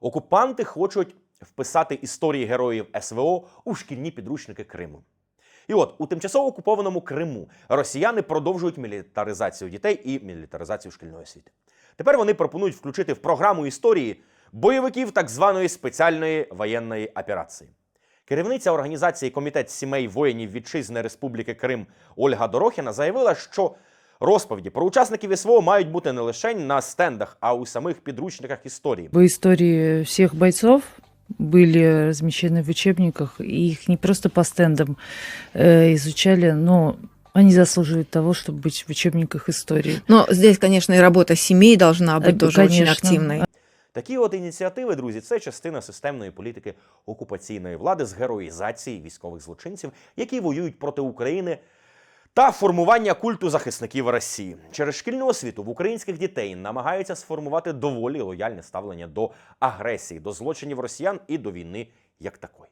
Окупанти хочуть вписати історії героїв СВО у шкільні підручники Криму. І от у тимчасово окупованому Криму росіяни продовжують мілітаризацію дітей і мілітаризацію шкільної освіти. Тепер вони пропонують включити в програму історії бойовиків так званої спеціальної воєнної операції. Керівниця організації Комітет сімей воїнів Вітчизни Республіки Крим Ольга Дорохіна заявила, що розповіді про учасників СВО мають бути не лише на стендах, а у самих підручниках історії. Бы истории всех бойцов были размещены в учебниках, и их не просто по стендам э, изучали, но они заслуживают того, чтобы быть в учебниках истории. Но здесь, конечно, и работа семей должна быть Э, тоже очень конечно. активной. Такі от ініціативи, друзі, це частина системної політики окупаційної влади з героїзації військових злочинців, які воюють проти України. Та формування культу захисників Росії через шкільну освіту в українських дітей намагаються сформувати доволі лояльне ставлення до агресії, до злочинів росіян і до війни як такої.